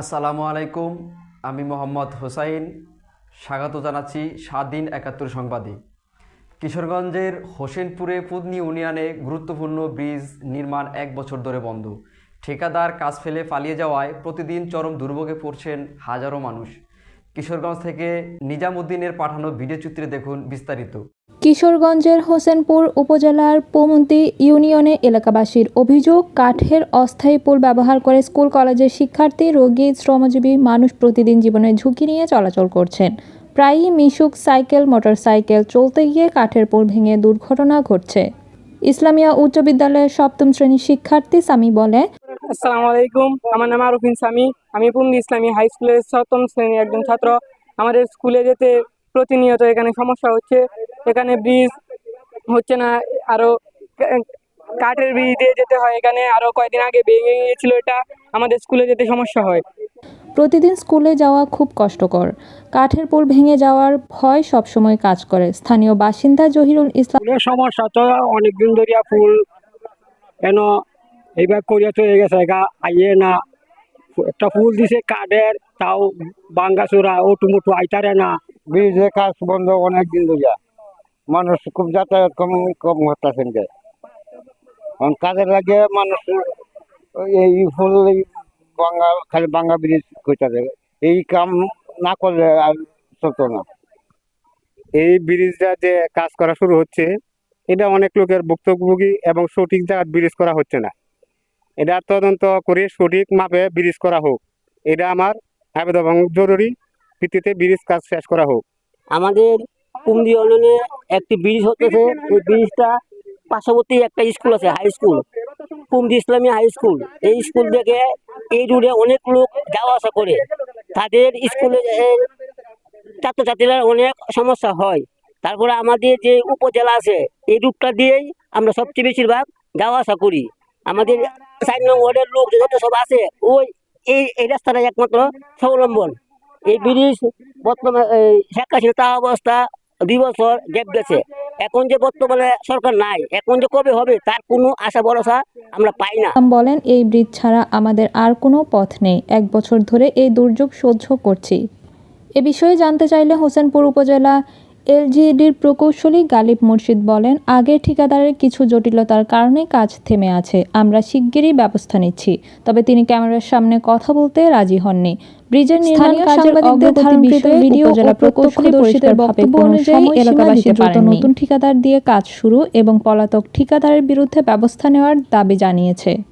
আসসালামু আলাইকুম, আমি মোহাম্মদ হোসাইন। স্বাগত জানাচ্ছি স্বাধীন একাত্তর সংবাদে। কিশোরগঞ্জের হোসেনপুরে পুদনি ইউনিয়নে গুরুত্বপূর্ণ ব্রিজ নির্মাণ এক বছর ধরে বন্ধ। ঠিকাদার কাজ ফেলে পালিয়ে যাওয়ায় প্রতিদিন চরম দুর্ভোগে পড়ছেন হাজারো মানুষ। কিশোরগঞ্জ থেকে নিজামুদ্দিনের পাঠানো ভিডিও চিত্রে দেখুন বিস্তারিত। কিশোরগঞ্জের হোসেনপুর উপজেলার পমন্তি ইউনিয়নে এলাকাবাসীর অভিযোগ, কাঠের অস্থায়ী পুল ব্যবহার করে স্কুল কলেজের শিক্ষার্থী, রোগী, শ্রমজীবী মানুষ প্রতিদিন জীবনের ঝুঁকি নিয়ে চলাচল করছেন। প্রায়ই মিশুক সাইকেল, মোটরসাইকেল চলতে গিয়ে কাঠের পুল ভেঙে দুর্ঘটনা ঘটছে। ইসলামিয়া উচ্চ বিদ্যালয়ের সপ্তম শ্রেণির শিক্ষার্থী সামি বলে আসসালামু আলাইকুম। আমার নাম আরুফিন সামি। আমি পুন্দি ইসলামী হাই স্কুলের সপ্তম শ্রেণির একজন ছাত্র। আমাদের স্কুলে যেতে প্রতিনিয়ত এখানে সমস্যা হচ্ছে। এখানে ব্রিজ হচ্ছে না আরও কা- কাঠের ব্রিজ দিয়ে যেতে হয়। এখানে আরও কয়েকদিন আগে ভেঙে গিয়েছিল এটা। আমাদের স্কুলে যেতে সমস্যা হয়। প্রতিদিন স্কুলে যাওয়া খুব কষ্টকর। কাঠের পুল ভেঙে যাওয়ার ভয় সবসময় কাজ করে। স্থানীয় বাসিন্দা জহিরুল ইসলাম সমস্যা তো অনেকদিন ধরিয়া ফুল কেন এইবার করিয়া চলে গেছে, গা আইয়ে না। একটা ফুল দিছে কাঠের, তাও বাঙ্গা চোরা ওটু মুটু আইতারে না। ব্রিজের কাজ বন্ধ অনেক দিন ধরিয়া। মানুষ খুব যাতায়াত কম কম হতেছেন যে। কারণ কাজের লাগে মানুষ এই ফুল বাঙ্গা, খালি বাঙ্গা ব্রিজ কইতাছে এই কাম না করলে আর চলতো না। এই ব্রিজটা যে কাজ করা শুরু হচ্ছে, এটা অনেক লোকের ভুক্তভোগী এবং সঠিক জায়গায় ব্রিজ করা হচ্ছে না। এটা তদন্ত করে সঠিক মাপে ব্রিজ করা হোক। এটা আমার আবেদন জরুরি ভিত্তিতে ব্রিজ কাজ শেষ করা হোক। আমাদের কুমদি ইউনিয়নে একটি ব্রিজ হতেছে। এই ব্রিজটা পার্শ্ববর্তী একটা স্কুল আছে হাই স্কুল কুমদি ইসলামী হাই স্কুল এই স্কুল থেকে এই রুটে অনেক লোক যাওয়া আসা করে। তাদের স্কুলে ছাত্রছাত্রীরা অনেক সমস্যা হয়। তারপরে আমাদের যে উপজেলা আছে, এই রুটটা দিয়েই আমরা সবচেয়ে বেশিরভাগ যাওয়া আসা করি। আমাদের চার নং ওয়ার্ডের লোক যত সব আছে, ওই এই এই রাস্তাটাই একমাত্র স্বাবলম্বন। এই ব্রিজ বর্তমানে শেখ হাসিনা তা অবস্থা দুই বছর গ্যাপ গেছে। এখন যে বর্তমানে সরকার নাই, এখন যে কবে হবে তার কোনো আশা ভরসা আমরা পাই না। বলেন, এই ব্রিজ ছাড়া আমাদের আর কোনো পথ নেই। এক বছর ধরে এই দুর্যোগ সহ্য করছি। এ বিষয়ে জানতে চাইলে হোসেনপুর উপজেলা এলজিডির প্রকৌশলী গালিব মুর্শিদ বলেন আগের ঠিকাদারের কিছু জটিলতার কারণে কাজ থেমে আছে। আমরা শিগগিরই ব্যবস্থা নিচ্ছি। তবে তিনি ক্যামেরার সামনে কথা বলতে রাজি হননি। ব্রিজের নির্মাণ কাজের অগ্রগতি বিষয়ে ভিডিও উপজেলা প্রকৌশলী পরিষদের বক্তব্য অনুযায়ী এলাকাবাসী দ্রুত নতুন ঠিকাদার দিয়ে কাজ শুরু এবং পলাতক ঠিকাদারের বিরুদ্ধে ব্যবস্থা নেওয়ার দাবি জানিয়েছে।